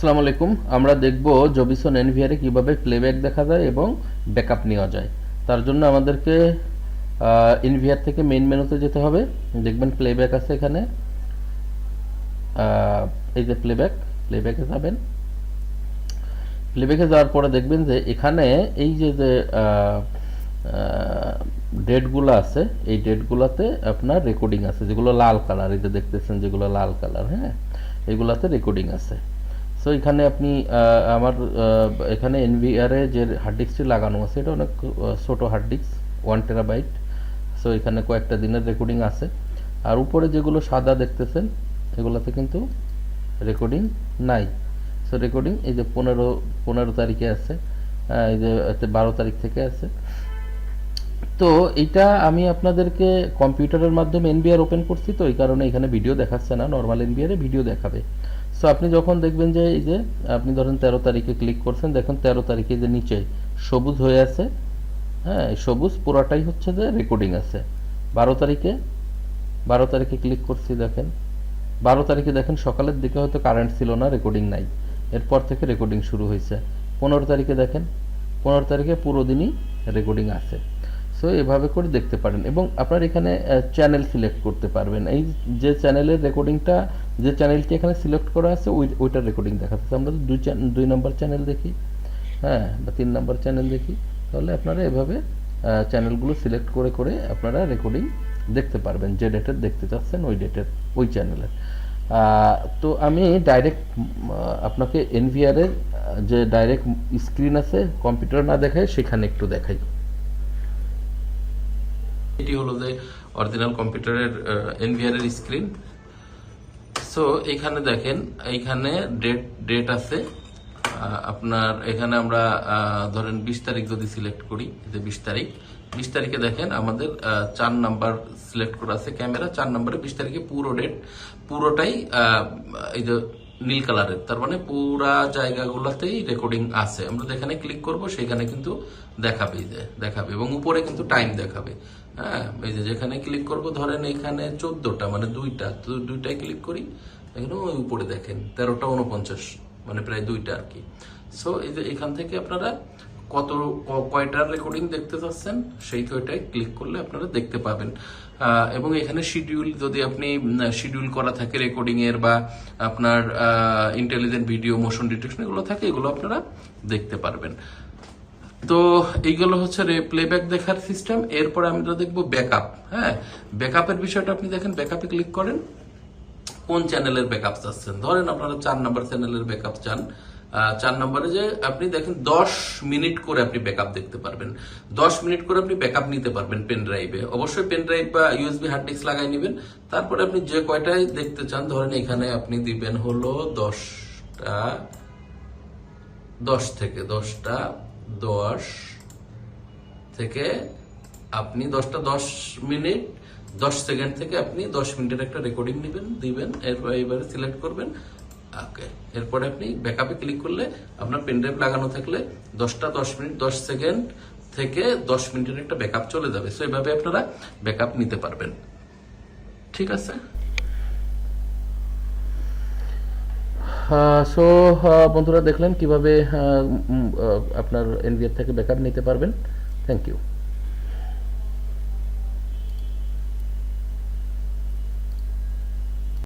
আসসালামু আলাইকুম। আমরা দেখব জবিসন এনভিআরে কীভাবে প্লেব্যাক দেখা যায় এবং ব্যাকআপ নেওয়া যায়। তার জন্য আমাদেরকে এনভিআর থেকে মেইন মেনুতে যেতে হবে। দেখবেন প্লেব্যাক আছে এখানে। এই যে প্লেব্যাক প্লেব্যাকে যাবেন। প্লেব্যাকে যাওয়ার পরে দেখবেন যে এখানে এই যে যে ডেটগুলো আছে, এই ডেটগুলোতে আপনার রেকর্ডিং আছে, যেগুলো লাল কালার এই যে দেখতেছেন যেগুলো লাল কালার হ্যাঁ? এগুলাতে রেকর্ডিং আছে। সো এখানে আপনি আমার এখানে এনভিআর যে হার্ড ডিস্কটি লাগানো আছে, এটা অনেক ছোট hard disk one terabyte so এখানে কয়েকটা দিনের রেকর্ডিং আছে। আর উপরে যেগুলো সাদা দেখতেছেন, এগুলোতে কিন্তু রেকর্ডিং নাই। সো রেকর্ডিং এই যে পনেরো পনেরো তারিখে আছে এই যে বারো তারিখ থেকে আছে। তো, এটা আমি আপনাদেরকে কম্পিউটারের মাধ্যমে এনবিআর ওপেন করছি, তো এই কারণে এখানে ভিডিও দেখাচ্ছে না। নর্মাল এনবিআর ভিডিও দেখাবে। সো আপনি যখন দেখবেন যে এই যে আপনি ধরেন তেরো তারিখে ক্লিক করছেন, দেখুন তেরো তারিখে যে নিচে সবুজ হয়ে আছে হ্যাঁ সবুজ পুরাটাই হচ্ছে যে রেকর্ডিং আছে। বারো তারিখে বারো তারিখে ক্লিক করছি দেখেন। বারো তারিখে দেখেন সকালের দিকে হয়তো কারেন্ট ছিল না রেকর্ডিং নাই। এরপর থেকে রেকর্ডিং শুরু হয়েছে। পনেরো তারিখে দেখেন, পনেরো তারিখে পুরো দিনই রেকর্ডিং আছে। সো এভাবে করে দেখতে পারেন। এবং আপনার এখানে চ্যানেল সিলেক্ট করতে পারবেন। এই যে চ্যানেলের রেকর্ডিংটা যে চ্যানেলটি এখানে সিলেক্ট করা আছে, ওই, ওইটার রেকর্ডিং দেখাচ্ছে আমরা দুই দুই নম্বর চ্যানেল দেখি। হ্যাঁ বা তিন নম্বর চ্যানেল দেখি। তাহলে আপনারা এভাবে চ্যানেলগুলো সিলেক্ট করে করে আপনারা রেকর্ডিং দেখতে পারবেন। যে ডেটের দেখতে চাচ্ছেন, ওই ডেটের ওই চ্যানেলের তো আমি ডাইরেক্ট আপনাকে এনভিআরের যে ডাইরেক্ট স্ক্রিন আছে কম্পিউটার না দেখায়, সেখানে একটু দেখাই। এটি হলো যে অরিজিনাল কম্পিউটারের এনভিআর এর স্ক্রিন সো এখানে দেখেন এইখানে ডেট ডেট আছে। আপনার এখানে আমরা ধরেন বিশ তারিখ যদি সিলেক্ট করি যে বিশ তারিখ, বিশ তারিখে দেখেন আমাদের চার নাম্বার সিলেক্ট করা আছে ক্যামেরা। চার নাম্বারে বিশ তারিখে পুরো ডেট পুরোটাই এই যে নীল কালারের। তার মানে পুরা জায়গাগুলোতেই রেকর্ডিং আছে। আমরা যেখানে ক্লিক করব সেখানে কিন্তু দেখাবে যে দেখাবে এবং উপরে কিন্তু টাইম দেখাবে। হ্যাঁ এই যে যেখানে ক্লিক করব, ধরেন এখানে চোদ্দটা মানে দুইটা। তো দুইটায় ক্লিক করি এখানে ওই উপরে দেখেন, তেরোটা উনপঞ্চাশ মানে প্রায় দুইটা আর কি। সো এই যে এখান থেকে আপনারা কত কয়টার রেকর্ডিং দেখতে চাচ্ছেন, সেই কয়টায় ক্লিক করলে আপনারা দেখতে পাবেন। এবং এখানে শিডিউল যদি আপনি শিডিউল করা থাকে রেকর্ডিং এর বা আপনার ইন্টেলিজেন্ট ভিডিও মোশন ডিটেকশন এগুলো থাকে, এগুলো আপনারা দেখতে পারবেন। তো এইগুলো হচ্ছে প্লেব্যাক দেখার সিস্টেম এরপরে আমি আমরা দেখব ব্যাকআপ হ্যাঁ? ব্যাকআপের বিষয়টা আপনি দেখেন ব্যাকআপে ক্লিক করেন, কোন চ্যানেলের ব্যাকআপ চাচ্ছেন? ধরেন আপনারা চার নাম্বার চ্যানেলের ব্যাকআপ চান। চার নম্বরে যে আপনি দেখেন দশ মিনিট করে আপনি ব্যাকআপ দেখতে পারবেন। দশ মিনিট করে আপনি ব্যাকআপ নিতে পারবেন পেন ড্রাইভে অবশ্যই পেন ড্রাইভ বা ইউএসবি হার্ড ডিস্ক লাগাই নেবেন। তারপরে আপনি যে কয়টাই দেখতে চান, ধরেন এখানে আপনি দিবেন হলো দশটা, দশ থেকে, দশটা, দশ থেকে আপনি দশটা দশ মিনিট, দশ সেকেন্ড থেকে আপনি দশ মিনিটের একটা রেকর্ডিং নেবেন, দিবেন, এরপর এবারে সিলেক্ট করবেন। ওকে, এরপরে আপনি ব্যাকআপে ক্লিক করলে আপনার পেনড্রাইভ লাগানো থাকলে দশটা দশ মিনিট, দশ সেকেন্ড থেকে দশ মিনিটের একটা ব্যাকআপ চলে যাবে। সো এভাবে আপনারা ব্যাকআপ নিতে পারবেন। ঠিক আছে? সো বন্ধুরা দেখলেন কীভাবে আপনার এনভিআর থেকে ব্যাকআপ নিতে পারবেন। Thank you